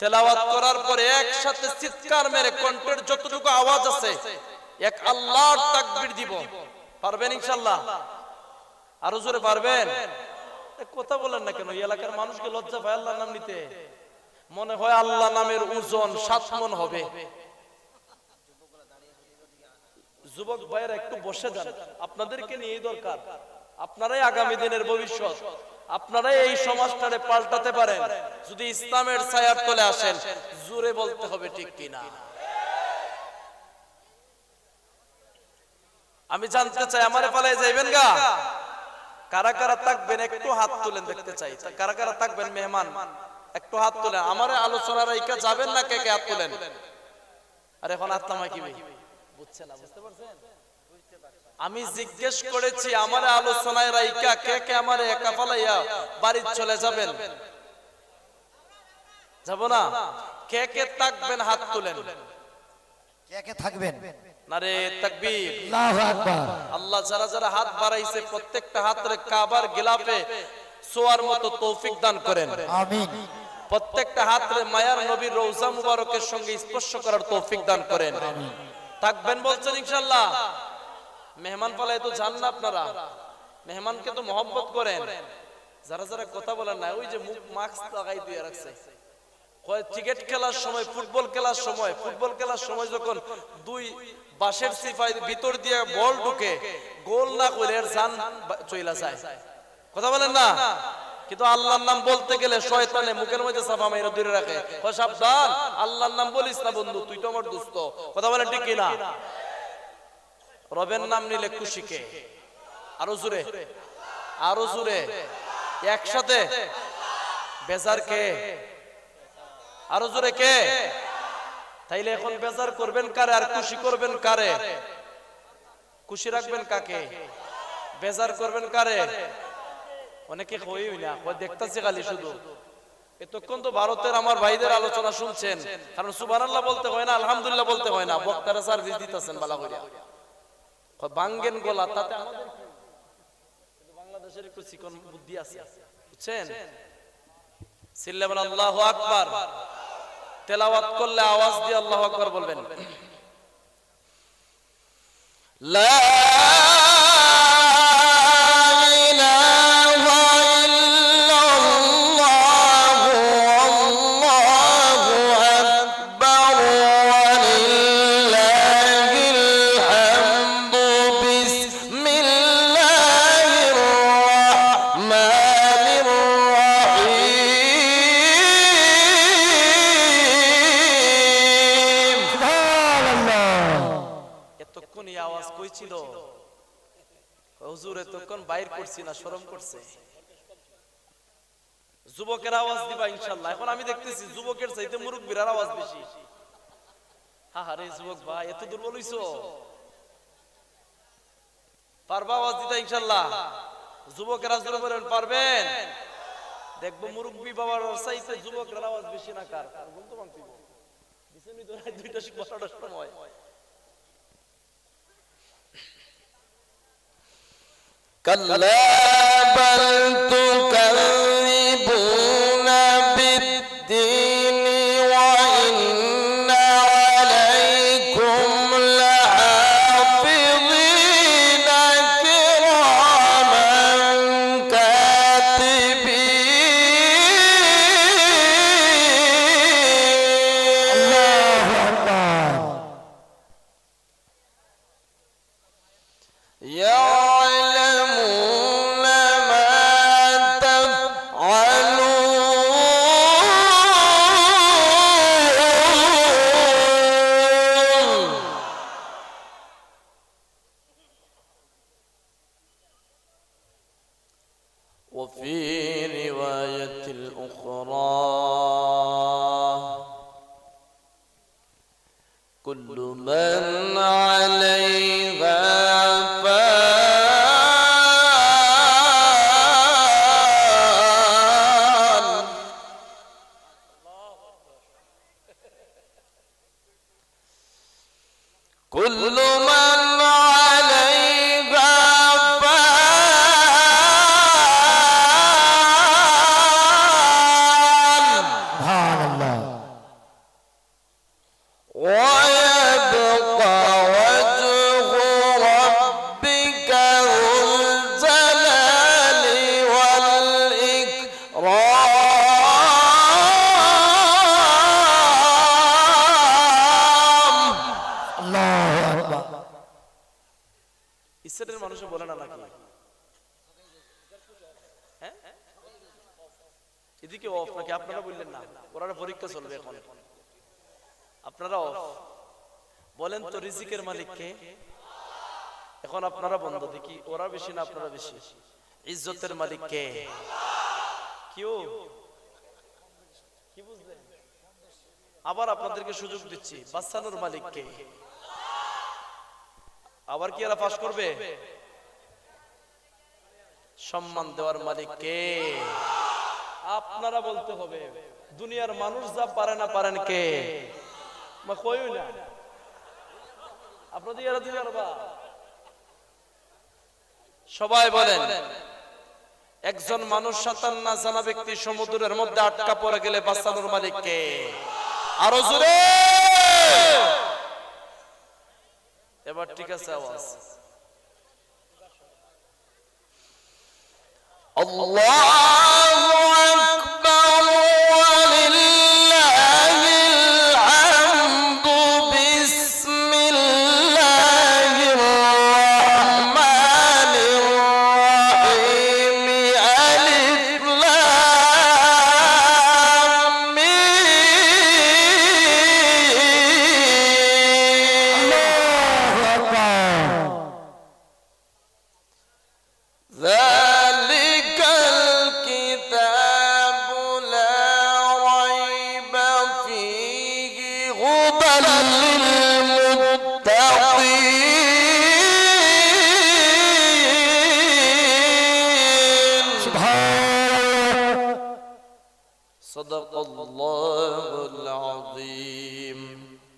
তেলাওয়াত করার পরে একসাথে চিৎকার মেরে কণ্ঠের যতটুকু আওয়াজ আছে, এক আল্লাহর তাকবীর দিব। পারবেন ইনশাআল্লাহ? আরও জোরে পারবেন? কথা বলেন না কেন? এলাকার মানুষকে লজ্জা পায় আল্লাহর নাম নিতে। মনে হয় আল্লাহ নামের ওজন সাত মন হবে। যুবক ভাইয়েরা একটু বসে যান। আপনাদেরকে নিয়ে দরকার। আপনারাই আগামী দিনের ভবিষ্যৎ। আপনারাই এই সমাজটারে পাল্টাতে পারেন। যদি ইসলামের ছায়ার তলে আসেন, জোরে বলতে হবে ঠিক কিনা। আমি জানতে চাই, আমারে পালায় যাইবেন গা? কারা কারা থাকবেন, একটু হাত তুলেন, দেখতে চাই। কারা কারা থাকবেন, মেহমান? একটু হাত তুলেন। আমার আলোচনার এইকা যাবেন না কে কে হাত তুলেন? আর এখন হাত কি বুঝছে না, বুঝতে পারছেন? আমি জিজ্ঞেস করেছি আমার আলোচনায় রাইকা কে কে আমার একা ফালাইয়া বাড়ি চলে যাবেন? যাব না? কে কে থাকবেন হাত তুলেন? কে কে থাকবেন? নারে তাকবীর। আল্লাহু আকবার। আল্লাহ যারা যারা হাত বাড়াইছে প্রত্যেকটা হাতের কাবার গিলাফে সোয়ার মতো তৌফিক দান করেন। আমিন। প্রত্যেকটা হাতরে মায়ার নবীর রৌজা মুবারকের সঙ্গে স্পর্শ করার তৌফিক দান করেন। থাকবেন বলছেন ইনশাআল্লাহ। মেহমান পালায় তো জান না আপনারা। মেহমানকে তো মহব্বত করেন। যারা যারা কথা বলেন না ওই যে মুখ মাস্ক লাগাই দিয়ে রাখছে। ক্রিকেট খেলার সময়, ফুটবল খেলার সময়, ফুটবল খেলার সময় যখন দুই সিফাই ভিতর দিয়ে বল ঢুকে, গোল না চইলা যায়। কথা বলেন না? কিন্তু আল্লাহর নাম বলতে গেলে শয়তানে মুখের মধ্যে সাফা মেরে দূরে রাখে। সাবধান, আল্লাহর নাম বলিস না বন্ধু, তুই তো আমার দোস্ত। কথা বলেন ঠিক কিনা? রবের নাম নিলে খুশিকে। আরও জুড়ে আরও জুড়ে একসাথে। বেজার কে? আরও জোরে কে? তাইলে এখন বেজার করবেন কারে আর খুশি করবেন কারে? খুশি রাখবেন কাকে? বেজার করবেন কারে? অনেকে হই না দেখতেছে খালি শুধু। এতক্ষণ তো ভারতের আমার ভাইদের আলোচনা শুনছেন। কারণ সুবহানাল্লাহ বলতে হয় না, আলহামদুলিল্লাহ বলতে হয় না। বক্তারা সার্ভিস দিতেছেন বালা কইরা। কয় বাঙ্গেন গোলা তাতে আমাদের বাংলাদেশের একটু চিকন বুদ্ধি আছে। বুঝছেন? সিল্লাবেন আল্লাহ আকবার। তেলাওয়াত করলে আওয়াজ দিয়ে আল্লাহ আকবার বলবেন। লা হুজুর এতক্ষণ বাইর করছি না, শরম করছে। যুবকের আওয়াজ দিবা ইনশাল্লাহ এখন আমি দেখতেছি যুবকের চাইতে মুরব্বীর আওয়াজ বেশি। হা যুবক ভাই, এত দুর্বল পারবা আওয়াজ দিতে ইনশাল্লাহ যুবকেরা জোরে বলেন, পারবেন? দেখব বাবার চাইতে যুবকের আওয়াজ বেশি না কার? ঘুম তো ভাঙতে দুইটা সময়। كلا بل تكذبون بالدين وإن عليكم لحافظين كراما كاتبين. الله أكبر. يعلم وفي رواية الأخرى كل من عليها فان. كل من বললেন না? ওরা পরীক্ষা চলবে এখন। আপনারা। বলেন তো রিজিকের এখন আপনারা বন্ধ, দেখি ওরা বেশি না আপনারা বেশি? ইজ্জতের মালিক কে? কেউ? কি বুঝলেন? আবার আপনাদেরকে সুযোগ দিচ্ছি, বাচ্চানোর মালিক কে? আবার কি এরা পাশ করবে? সম্মান দেওয়ার মালিক কে? আপনারা বলতে হবে, দুনিয়ার মানুষ যা পারে না পারেন কে? সবাই বলেন, একজন মানুষ সাঁতার না জানা ব্যক্তি সমুদ্রের মধ্যে আটকা পড়ে গেলে বাঁচানোর মালিককে আরও জোরে! এবার ঠিক আছে আওয়াজ। আল্লাহ!